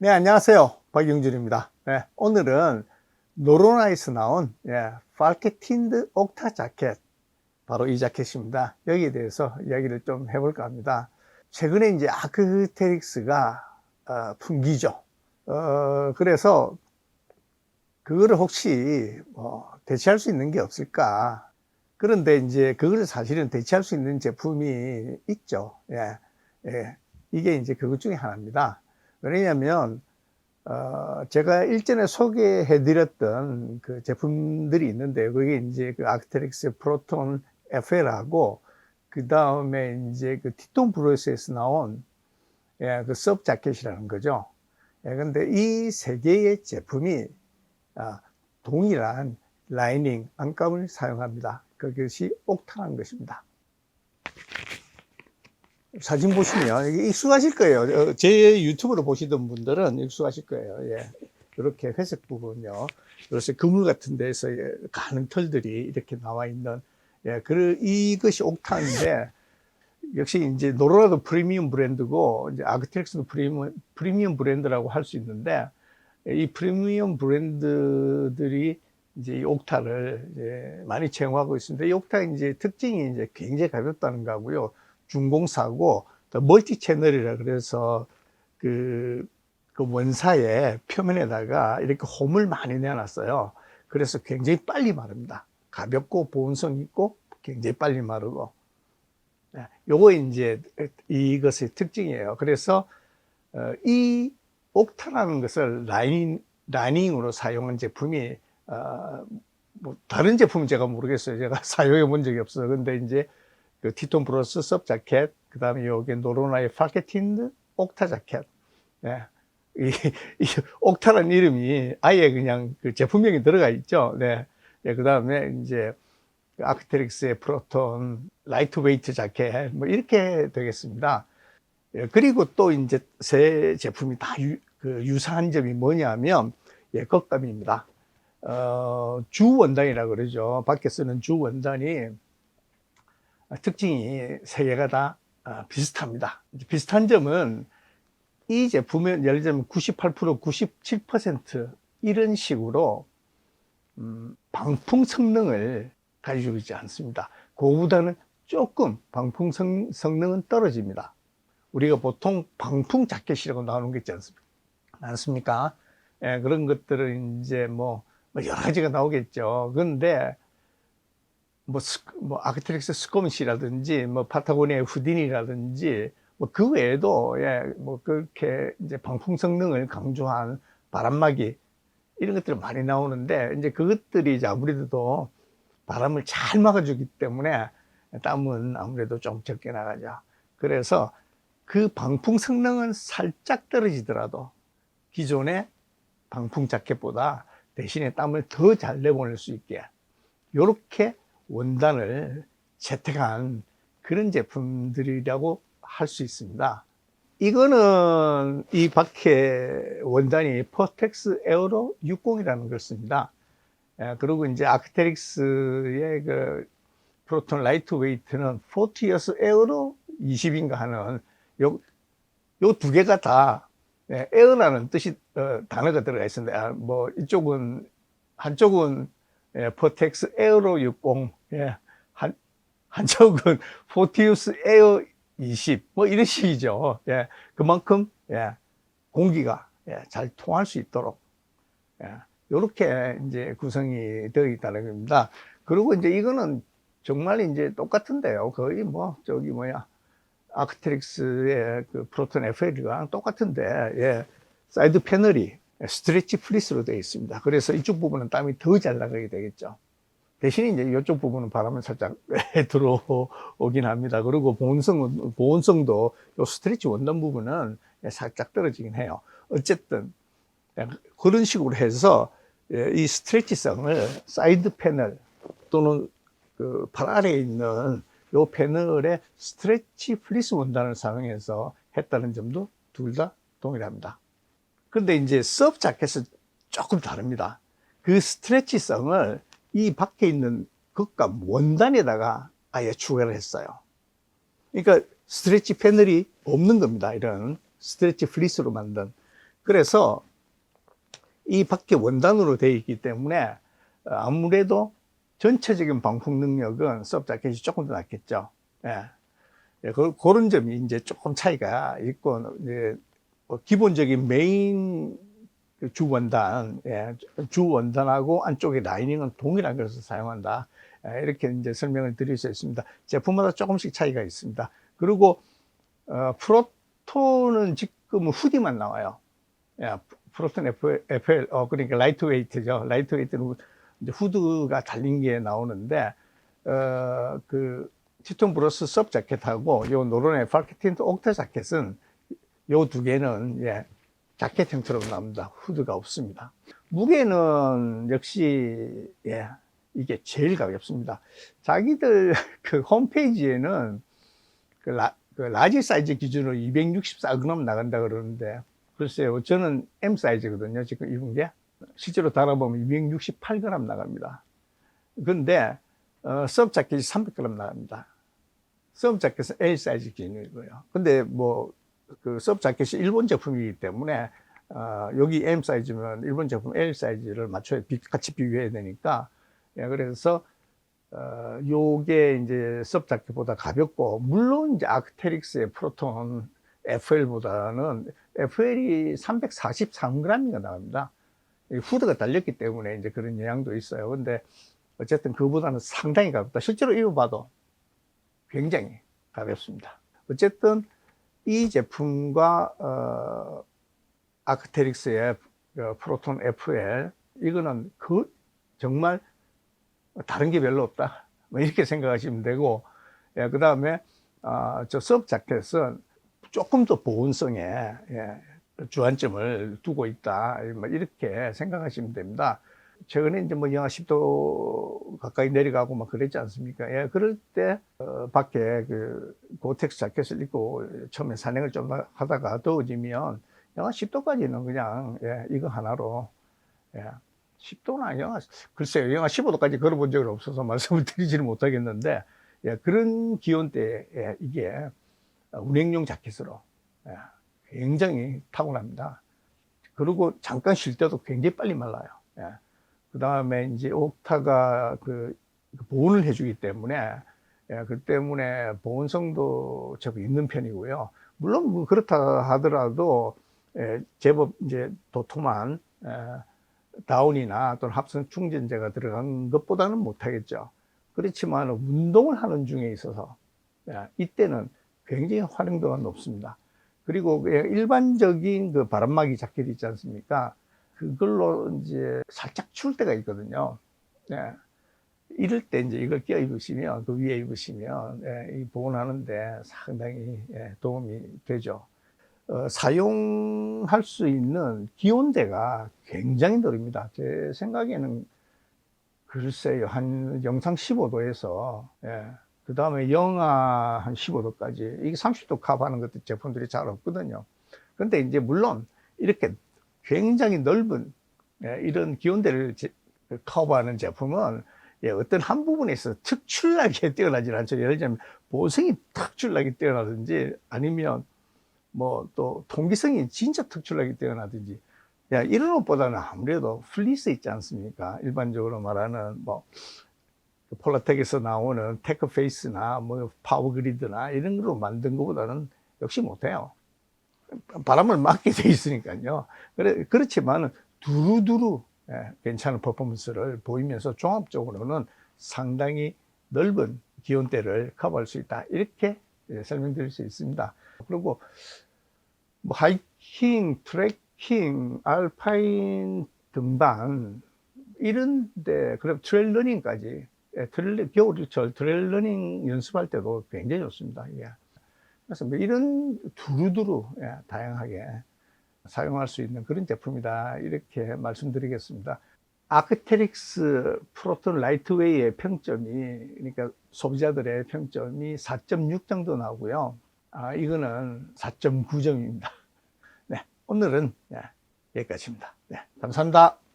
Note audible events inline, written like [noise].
네, 안녕하세요. 박영준입니다. 네, 오늘은 노로나에서 나온 예, 팔케틴드 옥타 자켓, 바로 이 자켓입니다. 여기에 대해서 이야기를 좀 해볼까 합니다. 최근에 이제 아크테릭스가 어, 풍기죠. 어, 그래서 그거를 혹시 뭐 대체할 수 있는 게 없을까? 그런데 이제 그걸 사실은 대체할 수 있는 제품이 있죠. 예, 예. 이게 이제 그것 중에 하나입니다. 왜냐하면 어, 제가 일전에 소개해드렸던 그 제품들이 있는데 그게 이제 그 아크테릭스 프로톤 FL하고 그 다음에 이제 그 티톤 브로스에서 나온 예, 그섭 자켓이라는 거죠. 예, 근데 이 세 개의 제품이 아, 동일한 라이닝 안감을 사용합니다. 그것이 옥탄한 것입니다. 사진 보시면 익숙하실 거예요. 어, 제 유튜브로 보시던 분들은 익숙하실 거예요. 예. 이렇게 회색 부분요. 그래서 그물 같은 데서 예, 가는 털들이 이렇게 나와 있는 예, 그 이것이 옥탄인데 역시 이제 노로라도 프리미엄 브랜드고 이제 아크텍스도 프리미엄, 프리미엄 브랜드라고 할 수 있는데 이 프리미엄 브랜드들이 이제 이 옥타를 이제 많이 채용하고 있습니다. 이 옥타 이제 특징이 이제 굉장히 가볍다는 거고요. 중공사고 또 멀티 채널이라 그래서 그, 그 원사의 표면에다가 이렇게 홈을 많이 내놨어요. 그래서 굉장히 빨리 마릅니다. 가볍고 보온성 있고 굉장히 빨리 마르고. 네, 요거 이제 이것의 특징이에요. 그래서 어, 이 옥타라는 것을 라인, 라이닝으로 사용한 제품이 어, 뭐 다른 제품은 제가 모르겠어요. 제가 [laughs] 사용해 본 적이 없어요. 근데 이제 그 티톤 브로스 섭 자켓, 그 다음에 여기 노로나의 파케틴드 옥타 자켓. 네. 이, 이 옥타라는 이름이 아예 그냥 그 제품명이 들어가 있죠. 네. 네, 그 다음에 이제 아크테릭스의 프로톤 라이트 웨이트 자켓, 뭐 이렇게 되겠습니다. 예, 그리고 또 이제 새 제품이 다 유, 그 유사한 점이 뭐냐면, 예, 겉감입니다. 어, 주 원단이라 그러죠. 밖에 쓰는 주 원단이 특징이 세 개가 다 아, 비슷합니다. 비슷한 점은 이 제품은 예를 들면 98%, 97% 이런 식으로 음, 방풍 성능을 가지고 있지 않습니다. 그거보다는 조금 방풍 성, 성능은 떨어집니다. 우리가 보통 방풍 자켓이라고 나오는 게 있지 않습니까? 않습니까? 예, 그런 것들은 이제 뭐, 뭐 여러 가지가 나오겠죠. 그런데 뭐, 스, 뭐 아크트릭스 스코밋이라든지 뭐 파타고니아의 후딘이라든지 뭐 그 외에도 예, 뭐 그렇게 이제 방풍 성능을 강조한 바람막이 이런 것들이 많이 나오는데 이제 그것들이 이제 아무래도 바람을 잘 막아주기 때문에 땀은 아무래도 좀 적게 나가죠. 그래서 그 방풍 성능은 살짝 떨어지더라도 기존의 방풍 자켓보다 대신에 땀을 더 잘 내보낼 수 있게 이렇게 원단을 채택한 그런 제품들이라고 할 수 있습니다. 이거는 이 밖에 원단이 포텍스 에어로 60이라는 걸 씁니다. 예, 그리고 이제 아크테릭스의 그 프로톤 라이트 웨이트는 포티어스 에어로 20인가 하는 요, 요 두 개가 다 예, 에어라는 뜻이, 어, 단어가 들어가 있습니다. 아, 뭐, 이쪽은, 한쪽은 예, 포텍스 에어로 60, 예, 한, 한쪽은 포티우스 에어 20, 뭐 이런 식이죠. 예, 그만큼, 예, 공기가, 예, 잘 통할 수 있도록, 예, 요렇게 이제 구성이 되어 있다는 겁니다. 그리고 이제 이거는 정말 이제 똑같은데요. 거의 뭐, 저기 뭐야, 아크트릭스의 그 프로톤 FL이랑 똑같은데, 예, 사이드 패널이 스트레치 프리스로 되어 있습니다. 그래서 이쪽 부분은 땀이 더 잘 나가게 되겠죠. 대신에 이제 이쪽 부분은 바람을 살짝 [laughs] 들어오긴 합니다. 그리고 보온성은, 보온성도 이 스트레치 원단 부분은 살짝 떨어지긴 해요. 어쨌든, 그런 식으로 해서 이 스트레치성을 사이드 패널 또는 그발 아래에 있는 이 패널에 스트레치 플리스 원단을 사용해서 했다는 점도 둘 다 동일합니다. 그런데 이제 섭 자켓은 조금 다릅니다. 그 스트레치성을 이 밖에 있는 극과 원단에다가 아예 추가를 했어요. 그러니까 스트레치 패널이 없는 겁니다. 이런 스트레치 플리스로 만든. 그래서 이 밖에 원단으로 되어 있기 때문에 어, 아무래도 전체적인 방풍 능력은 섭 자켓이 조금 더 낫겠죠. 예. 예, 그, 그런 점이 이제 조금 차이가 있고, 이제 뭐 기본적인 메인 그주 원단, 예, 주 원단하고 안쪽에 라이닝은 동일한 것을 사용한다. 예, 이렇게 이제 설명을 드릴 수 있습니다. 제품마다 조금씩 차이가 있습니다. 그리고, 어, 프로토는 지금 후디만 나와요. 예, 프로톤 FL, 어, 그러니까 라이트 웨이트죠. 라이트 웨이트는 이제 후드가 달린 게 나오는데, 어, 그, 티톤 브러스 섭 자켓하고 요 노론의 파케틴트 옥타 자켓은 요 두 개는 예, 자켓 형태로 나옵니다. 후드가 없습니다. 무게는 역시 예, 이게 제일 가볍습니다. 자기들 [laughs] 그 홈페이지에는 그, 라, 그 라지 사이즈 기준으로 264g 나간다 그러는데 글쎄요, 저는 M 사이즈거든요. 지금 입은 게 실제로 달아보면 268g 나갑니다. 근데 어, 섭 자켓이 300g 나갑니다. 섭 자켓은 L 사이즈 기준이고요. 근데 뭐, 그섭 자켓이 일본 제품이기 때문에, 어, 여기 M 사이즈면 일본 제품 L 사이즈를 맞춰야, 비, 같이 비교해야 되니까, 예, 그래서, 어, 요게 이제 섭 자켓보다 가볍고, 물론 이제 아크테릭스의 프로톤 FL보다는 FL이 343g인가 나갑니다. 이 후드가 달렸기 때문에 이제 그런 영향도 있어요. 근데 어쨌든 그보다는 상당히 가볍다. 실제로 입어봐도 굉장히 가볍습니다. 어쨌든 이 제품과 어, 아크테릭스의 어, 프로톤 FL 이거는 그 정말 다른 게 별로 없다. [laughs] 뭐 이렇게 생각하시면 되고 예, 그 다음에 어, 저 수업 자켓은 조금 더 보온성에 예, 주안점을 두고 있다. 뭐 이렇게 생각하시면 됩니다. 최근에 이제 뭐 영하 10도 가까이 내려가고 막 그랬지 않습니까? 예, 그럴 때, 어, 밖에 그 고텍스 자켓을 입고 처음에 산행을 좀 하다가 더워지면 영하 10도까지는 그냥, 예, 이거 하나로, 예, 10도나 영하, 글쎄요, 영하 15도까지 걸어본 적은 없어서 [laughs] 말씀을 드리지는 못하겠는데, 예, 그런 기온대에 예, 이게 운행용 자켓으로, 예, 굉장히 타고납니다. 그리고 잠깐 쉴 때도 굉장히 빨리 말라요. 예. 그 다음에 이제 옥타가 그 보온을 해주기 때문에 예, 그 때문에 보온성도 제법 있는 편이고요. 물론 뭐 그렇다 하더라도 예, 제법 이제 도톰한 예, 다운이나 또는 합성 충전재가 들어간 것보다는 못하겠죠. 그렇지만 운동을 하는 중에 있어서 예, 이때는 굉장히 활용도가 높습니다. 그리고 일반적인 그 바람막이 자켓 있지 않습니까? 그걸로 이제 살짝 추울 때가 있거든요. 예. 이럴 때 이제 이걸 껴 입으시면, 그 위에 입으시면, 예, 이 보온하는데 상당히 예, 도움이 되죠. 어, 사용할 수 있는 기온대가 굉장히 넓습니다. 제 생각에는 글쎄요, 한 영상 15도에서, 예, 그 다음에 영하 한 15도까지, 이게 30도 커버하는 것도 제품들이 잘 없거든요. 근데 이제 물론 이렇게 굉장히 넓은 예, 이런 기온대를 커버하는 제품은 예, 어떤 한 부분에서 특출나게 [laughs] 뛰어나지 않죠. 예를 들면 보성이 특출나게 뛰어나든지 아니면 뭐 또 통기성이 진짜 특출나게 뛰어나든지 야, 이런 것보다는 아무래도 플리스 있지 않습니까? 일반적으로 말하는 뭐 폴라텍에서 나오는 테크페이스나 뭐 파워그리드나 이런 걸로 만든 것보다는 역시 못해요. 바람을 막게 돼 있으니까요. 그래, 그렇지만 두루두루 예, 괜찮은 퍼포먼스를 보이면서 종합적으로는 상당히 넓은 기온대를 커버할 수 있다. 이렇게 예, 설명드릴 수 있습니다. 그리고 뭐 하이킹, 트레킹, 알파인 등반 이런 데 그럼 트레일 러닝까지 예, 트레일 겨울철 트레일 러닝 연습할 때도 굉장히 좋습니다. 예. 그래서 뭐 이런 두루두루 예, 다양하게 사용할 수 있는 그런 제품이다 이렇게 말씀드리겠습니다. 아크테릭스 프로톤 라이트웨이의 평점이 그러니까 소비자들의 평점이 4.6 정도 나오고요. 아 이거는 4.9점입니다. 네 오늘은 예, 여기까지입니다. 네 감사합니다.